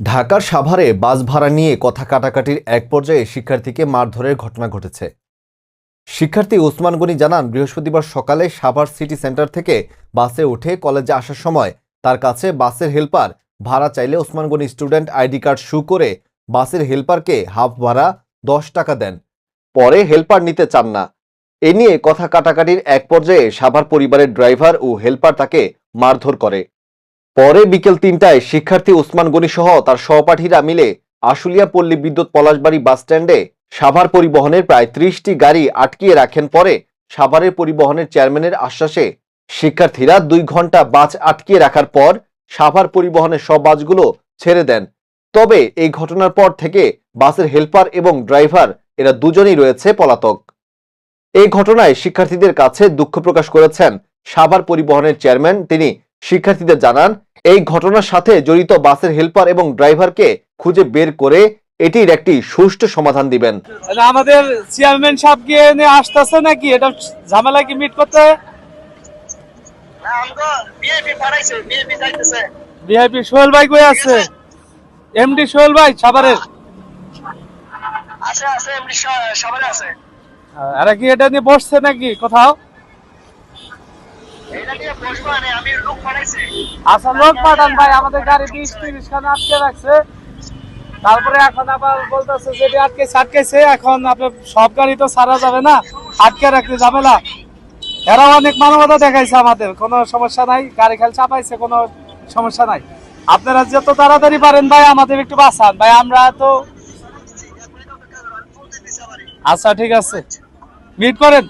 ঢাকার সাভারে বাস ভাড়া নিয়ে কথা কাটাকাটির এক পর্যায়ে শিক্ষার্থীকে মারধরের ঘটনা ঘটেছে। শিক্ষার্থী ওসমান গনি জানান, বৃহস্পতিবার সকালে সাভার সিটি সেন্টার থেকে বাসে উঠে কলেজে আসার সময় তার কাছে বাসের হেল্পার ভাড়া চাইলে Osman Gani student ID card show করে বাসের হেল্পারকে হাফ ভাড়া দশ টাকা দেন। পরে হেল্পার নিতে চান না। এ নিয়ে কথা কাটাকাটির এক পর্যায়ে সাভার পরিবারের ড্রাইভার ও হেল্পার তাকে মারধর করে। পরে বিকেল তিনটায় শিক্ষার্থী ওসমান গনি সহ তার সহপাঠীরা মিলে আশুলিয়া পল্লী বিদ্যুৎ পলাশবাড়ি বাস স্ট্যান্ডে সাভার পরিবহনের প্রায় ত্রিশটি গাড়ি আটকিয়ে রাখেন। পরে সাভারের পরিবহনের চেয়ারম্যানের আশ্বাসে শিক্ষার্থীরা দুই ঘণ্টা বাস আটকিয়ে রাখার পর সাভার পরিবহনের সব বাসগুলো ছেড়ে দেন। তবে এই ঘটনার পর থেকে বাসের হেল্পার এবং ড্রাইভার এরা দুজনেই রয়েছে পলাতক। এই ঘটনায় শিক্ষার্থীদের কাছে দুঃখ প্রকাশ করেছেন সাভার পরিবহনের চেয়ারম্যান, তিনি শিক্ষার্থীদের জানান এই ঘটনার সাথে জড়িত বাসের হেল্পার এবং ড্রাইভারকে খুঁজে বের করে এটির একটি সুষ্ঠু সমাধান দিবেন। আমাদের চেয়ারম্যান সাহেব কি এনে আসতেছে নাকি? এটা ঝামেলা কি মিট করতে? যাইতেছে। ভিআইপি সোহেল ভাই কই আছে? এমডি সোহেল ভাই সাভারের। আছে আছে এমনি সবাই আছে। এরা কি এটা নিয়ে বসছে নাকি কোথাও এটা নিয়ে বসবো মানে আমি লোক পাঠাইছি আচ্ছা লোক পাঠান ভাই, আমাদের গাড়ি বিশ তিরিশ খানে আটকে রাখছে। তারপরে এখন আবার বলতেছে যে আটকে আটকেছে, এখন আপনার সব গাড়ি তো ছাড়া যাবে না, আটকে রাখতে না। এরা অনেক মানবতা দেখাইছে আমাদের, কোনো সমস্যা নাই, গাড়ি খেল চাপাইছে, কোনো সমস্যা নাই। আপনারা যত তাড়াতাড়ি পারেন ভাই, আমাদের একটু বাঁচান। ভাই, আমরা তো আচ্ছা ঠিক আছে। মিট করেন।